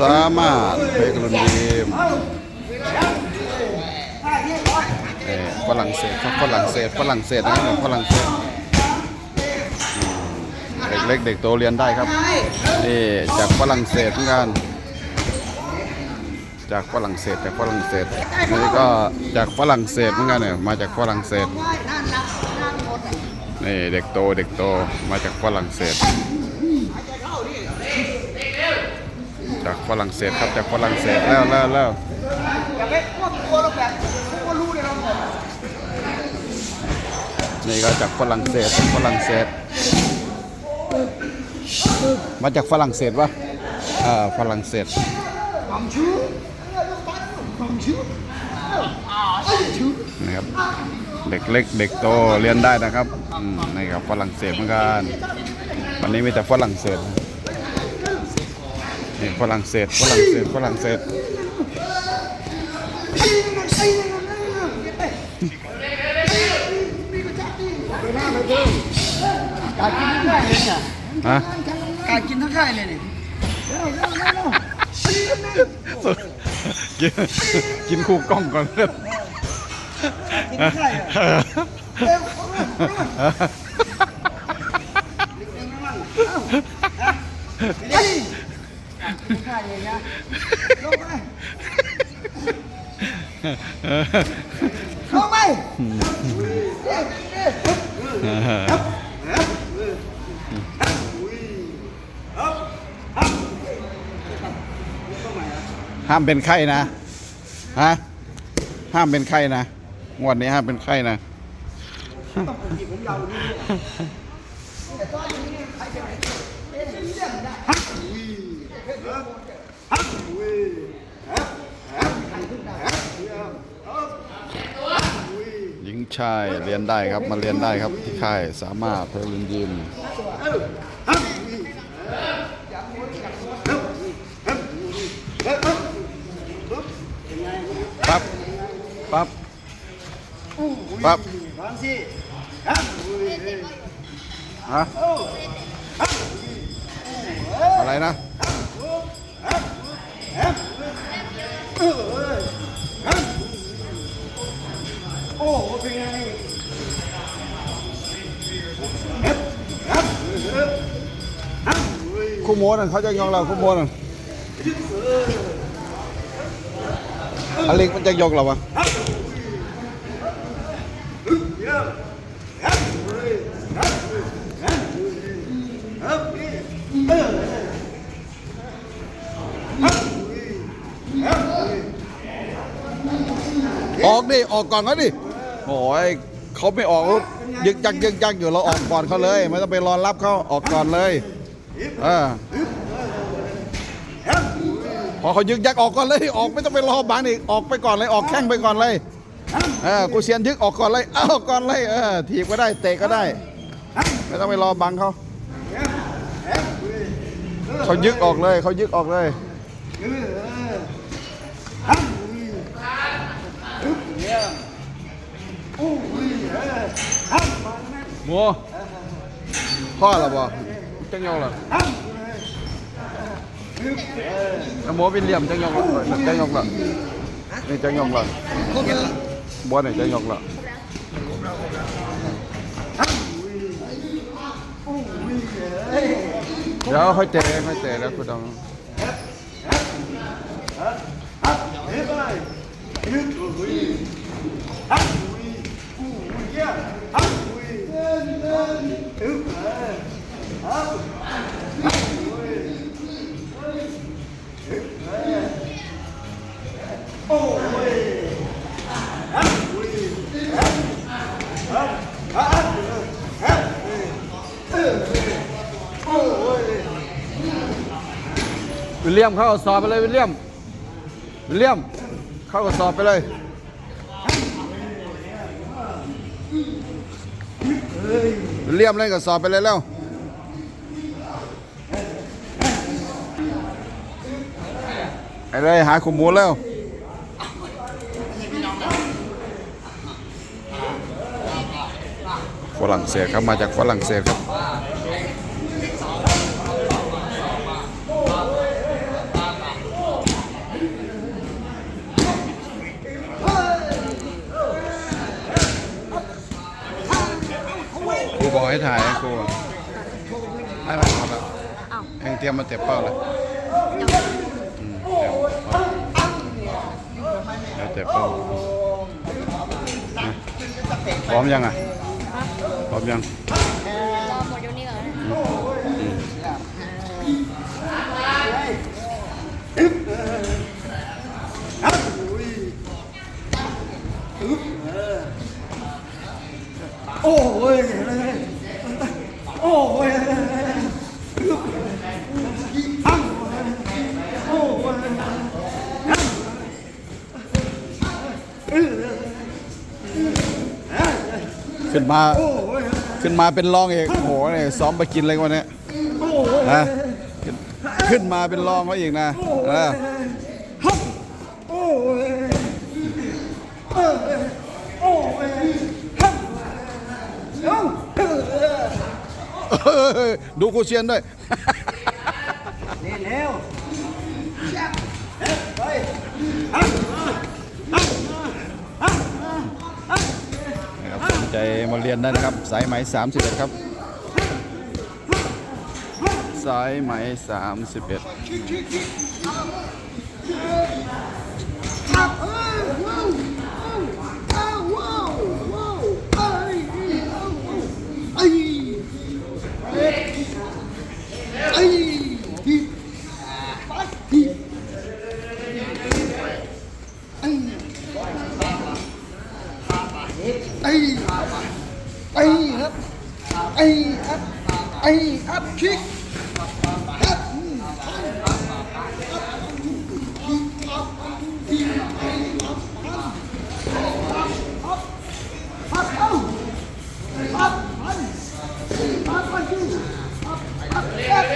สามารถเพกลุนดีมฝรั่งเศสครับฝรั่งเศสฝรั่งเศสนะครับฝรั่งเศสเด็กเล็กเด็กโตเรียนได้ครับนี่จากฝรั่งเศสเหมือนกันจากฝรั่งเศสจากฝรั่งเศสนี่ก็จากฝรั่งเศสเหมือนกันเนี่ยมาจากฝรั่งเศสนี่เด็กโตเด็กโตมาจากฝรั่งเศส จาก ฝรั่งเศสครับจากฝรั่งเศสแล้วแล้วแล้วนี่ก็จากฝรั่งเศสฝรั่งเศส มาจากฝรั่งเศสวะอ่าฝรั่งเศสนะครับเด็กเล็กเด็กโตเรียนได้นะครับนี่ครับฝรั่งเศสเหมือนกัน วันนี้มีแต่ฝรั่งเศส นี่ฝรั่งเศสฝรั่งเศสฝรั่งเศสฮะการกินทั้งค่ายเลยนี่กินกินคู่กล้องก่อนเพื่อนกินทั้งค่ายอะเฮ้ย ทั้งค่ายเลยนะลงไปลงไปห้ามเป็นไข้นะ ฮะ ห้ามเป็นไข้นะ งวดนี้ห้ามเป็นไข้นะ หญิงชายเรียนได้ครับมาเรียนได้ครับที่ค่ายสามารถเพลินยิมปั๊บปั๊บปั๊บฮะอะไรนะ โอ้โหเป็นไงคู่โมนั่นเขาจะยองเราคู่โมนั่นอเล็กมันจะยกเราปะออ อกดิออกก่อนเขาดิโอ้ยเขาไม่ออกยึกยักยึกยักอยู่เราออกก่อนเขาเลยไม่ต้องไปรอรับเขาออกก่อนเลยเออพอเขายึกยักออกก่อนเลยออกไม่ต้องไปรอบังอีกออกไปก่อนเลยออกแข้งไปก่อนเลยเออกูเซียนยึกออกก่อนเลยเอาอกก่อนเลยเออถีบก็ได้เตะก็ได้ ไม่ต้องไปรอบังเขาเขายึกออกเลยเขายึกออกเลย หมัวพ่อเหรอบ่จังยองเหรอหมัวเป็นเหลี่ยมจังยองเหรอจังยองเหรอนี่จังยองเหรอครบแล้วบัวนี่จังยองเหรอเดี๋ยวค่อยเตะค่อยเตะแล้วคุณต้อง วิลเลียมเข้าสอบไปเลยวิลเลียมวิลเลียมเข้าสอบไปเลยวิล เลี่ยมเล่นกับสอบไปเลยแล้วไอ้เลยหาขุมมูแล้วฝรั่งเศสครับมาจากฝรั่งเศสครับ หมดแล้ว อ้าว เองเตรียมมาเต็บเป้าเลยอืมเตรียมเดี๋ยวเตะเป้านะพร้อมยังอะพร้อมยังรอหมดเดี๋ยวนี้ก่อนนะ ขึ้นมา ขึ้นมาเป็นรองเอกโอ้โหเนี่ยซ้อมไปกินอะไรวันเนี้ยนะขึ้นมาเป็นรองเขาอีกนะเออโอ้ยโอ้ยโอ้ยฮัมเอ้าเฮ้ยดูกูเชียนด้วยเร็วเร็วไป นะครับสน ใจมาเรียนได้นะครับ สายไหม31 ครับ สายไหม31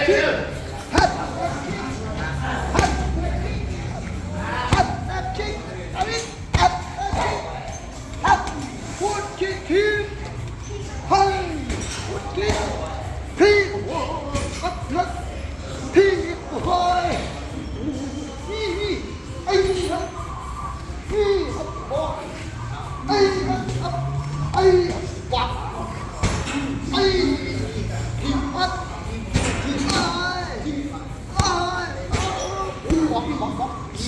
Yeah.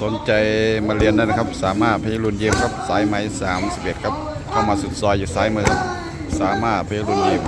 สนใจมาเรียนได้นะครับ สามารถพยรุนเยี่ยมครับสายไหม31ครับเข้ามาสุดซอยอยู่ซ้ายมือครับสามารถพยรุนเยี่ยม